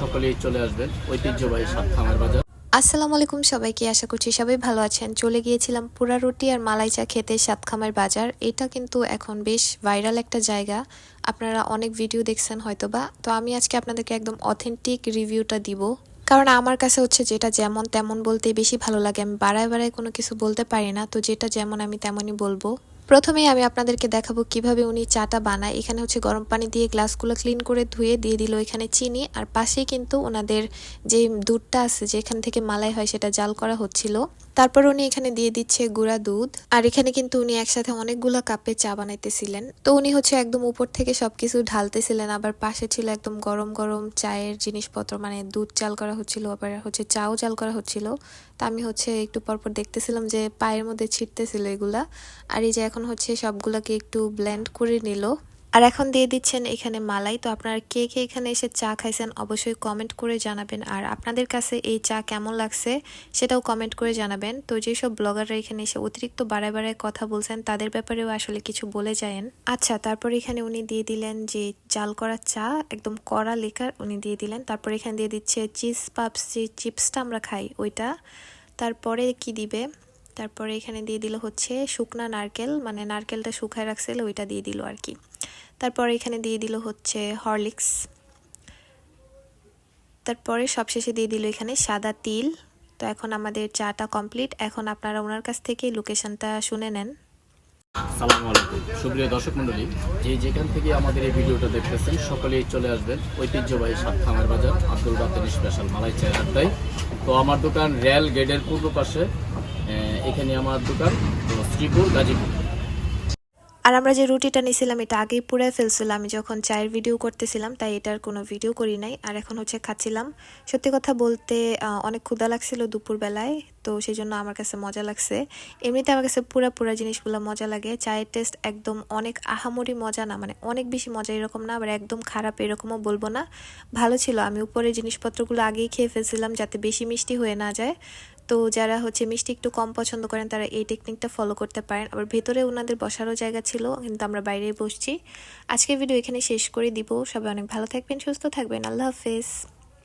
সকলেই চলে আসবেন। ঐতিহ্যবাহী সাত খামার বাজার। আসসালামু আলাইকুম সবাইকে, আশা করছি সবাই ভালো আছেন। চলে গিয়েছিলাম পুরা রুটি আর মালাই চা খেতে সাতখামার বাজার। এটা কিন্তু এখন বেশ ভাইরাল একটা জায়গা। আপনারা অনেক ভিডিও দেখছেন হয়তোবা। তো আমি আজকে আপনাদেরকে একদম অথেন্টিক রিভিউটা দিব। কারণ আমার কাছে হচ্ছে যেটা যেমন তেমন বলতে বেশি ভালো লাগে। আমি বাড়ায় বাড়ায় কোনো কিছু বলতে পারি না। তো যেটা যেমন আমি তেমনই বলব। প্রথমেই আমি আপনাদেরকে দেখাবো কীভাবে উনি চাটা বানায়। এখানে হচ্ছে গরম পানি দিয়ে গ্লাসগুলো ক্লিন করে ধুয়ে দিয়ে দিল এখানে চিনি। আর পাশেই কিন্তু ওনাদের যে দুধটা আছে, যেখান থেকে মালাই হয় সেটা জাল করা হচ্ছিল। তারপর উনি এখানে দিয়ে দিচ্ছে গুঁড়া দুধ। আর এখানে কিন্তু উনি একসাথে অনেকগুলো কাপে চা বানাইতেছিলেন। তো উনি হচ্ছে একদম উপর থেকে সবকিছু ঢালতেছিলেন। আবার পাশে ছিল একদম গরম গরম চায়ের জিনিসপত্র মানে দুধ চাল করা হচ্ছিল, আবার হচ্ছে চাও চাল করা হচ্ছিল। তা আমি হচ্ছে একটু পরপর দেখতেছিলাম যে পায়ের মধ্যে ছিটতেছিল এগুলা। আর এই যে এখন হচ্ছে সবগুলাকে একটু ব্লেন্ড করে নিল। আর এখন দিয়ে দিচ্ছেন এখানে মালাই। তো আপনারা কে কে এখানে এসে চা খাইছেন অবশ্যই কমেন্ট করে জানাবেন। আর আপনাদের কাছে এই চা কেমন লাগছে সেটাও কমেন্ট করে জানাবেন। তো যেসব ব্লগাররা এখানে এসে অতিরিক্ত বাড়ায় বাড়ায় কথা বলছেন, তাদের ব্যাপারেও আসলে কিছু বলে যায়েন। আচ্ছা তারপর এখানে উনি দিয়ে দিলেন যে জাল করা চা, একদম কড়া লেকার উনি দিয়ে দিলেন। তারপর এখানে দিয়ে দিচ্ছে চিজ পাপস যে চিপসটা আমরা খাই ওইটা। তারপরে কি দিবে? তারপরে এখানে দিয়ে দিল হচ্ছে শুকনা নারকেল মানে নারকেলটা শুকায় রাখছিল ওইটা দিয়ে দিল আর কি। তারপরে এখানে দিয়ে দিল হচ্ছে হরলিক্স। তারপরে সবশেষে দিয়ে দিল এখানে সাদা তিল। তো এখন আমাদের চাটা কমপ্লিট। এখন আপনারা ওনার কাছ থেকে লোকেশনটা শুনে নেন। সুপ্রিয় দর্শক মণ্ডলী, যে যেখান থেকে আমাদের এই ভিডিওটা দেখতেছেন, সকলেই চলে আসবেন ঐতিহ্যবাহী সাত খামার বাজার আব্দুল বাতেন স্পেশাল মালাই চায়ের আড্ডায়। তো আমার দোকান রেল গেটের পূর্ব পাশে এখানে আমার দোকান শ্রীপুর গাজীপুর। আর আমরা যে রুটিটা নিয়েছিলাম এটা আগেই পুড়ে ফেলছিলাম আমি যখন চায়ের ভিডিও করতেছিলাম, তাই এটার কোনো ভিডিও করি নাই। আর এখন হচ্ছে খাচ্ছিলাম। সত্যি কথা বলতে অনেক ক্ষুধা লাগছিল দুপুরবেলায়, তো সেই জন্য আমার কাছে মজা লাগছে। এমনিতে আমার কাছে পুরা পুরা জিনিসগুলো মজা লাগে। চায়ের টেস্ট একদম অনেক আহামরি মজা না মানে অনেক বেশি মজা এরকম না, আবার একদম খারাপ এরকমও বলব না। ভালো ছিল। আমি উপরে জিনিসপত্রগুলো আগেই খেয়ে ফেলছিলাম যাতে বেশি মিষ্টি হয়ে না যায়। তো যারা হচ্ছে মিষ্টি একটু কম পছন্দ করেন, তারা এই টেকনিকটা ফলো করতে পারেন। আবার ভেতরে ওনাদের বসারও জায়গা ছিল, কিন্তু আমরা বাইরে বসছি। আজকের ভিডিও এখানে শেষ করে দিব। সবাই অনেক ভালো থাকবেন, সুস্থ থাকবেন। আল্লাহ হাফেজ।